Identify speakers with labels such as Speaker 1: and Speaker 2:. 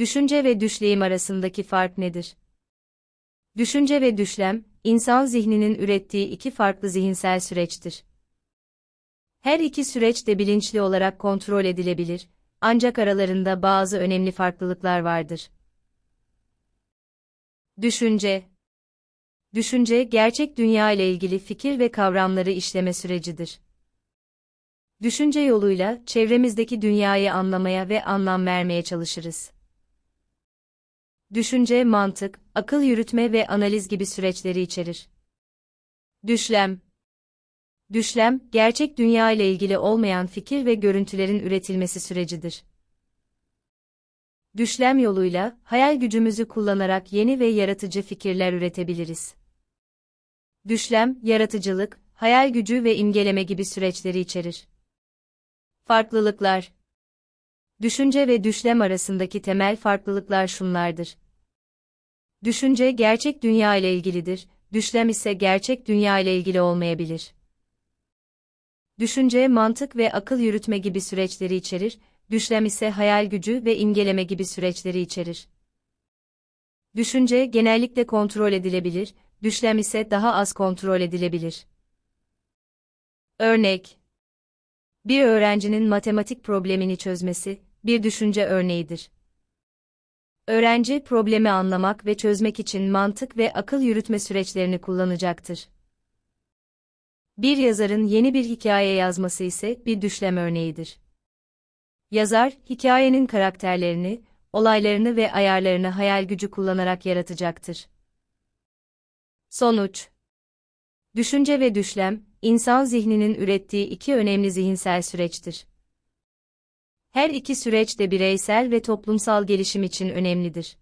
Speaker 1: Düşünce ve düşleyim arasındaki fark nedir? Düşünce ve düşlem, insan zihninin ürettiği iki farklı zihinsel süreçtir. Her iki süreç de bilinçli olarak kontrol edilebilir, ancak aralarında bazı önemli farklılıklar vardır. Düşünce Düşünce, gerçek dünya ile ilgili fikir ve kavramları işleme sürecidir. Düşünce yoluyla çevremizdeki dünyayı anlamaya ve anlam vermeye çalışırız. Düşünce, mantık, akıl yürütme ve analiz gibi süreçleri içerir. Düşlem Düşlem, gerçek dünya ile ilgili olmayan fikir ve görüntülerin üretilmesi sürecidir. Düşlem yoluyla, hayal gücümüzü kullanarak yeni ve yaratıcı fikirler üretebiliriz. Düşlem, yaratıcılık, hayal gücü ve imgeleme gibi süreçleri içerir. Farklılıklar Düşünce ve düşlem arasındaki temel farklılıklar şunlardır. Düşünce gerçek dünya ile ilgilidir, düşlem ise gerçek dünya ile ilgili olmayabilir. Düşünce, mantık ve akıl yürütme gibi süreçleri içerir, düşlem ise hayal gücü ve imgeleme gibi süreçleri içerir. Düşünce genellikle kontrol edilebilir, düşlem ise daha az kontrol edilebilir. Örnek Bir öğrencinin matematik problemini çözmesi, bir düşünce örneğidir. Öğrenci problemi anlamak ve çözmek için mantık ve akıl yürütme süreçlerini kullanacaktır. Bir yazarın yeni bir hikaye yazması ise bir düşlem örneğidir. Yazar, hikayenin karakterlerini, olaylarını ve ayarlarını hayal gücü kullanarak yaratacaktır. Sonuç Düşünce ve düşlem, insan zihninin ürettiği iki önemli zihinsel süreçtir. Her iki süreç de bireysel ve toplumsal gelişim için önemlidir.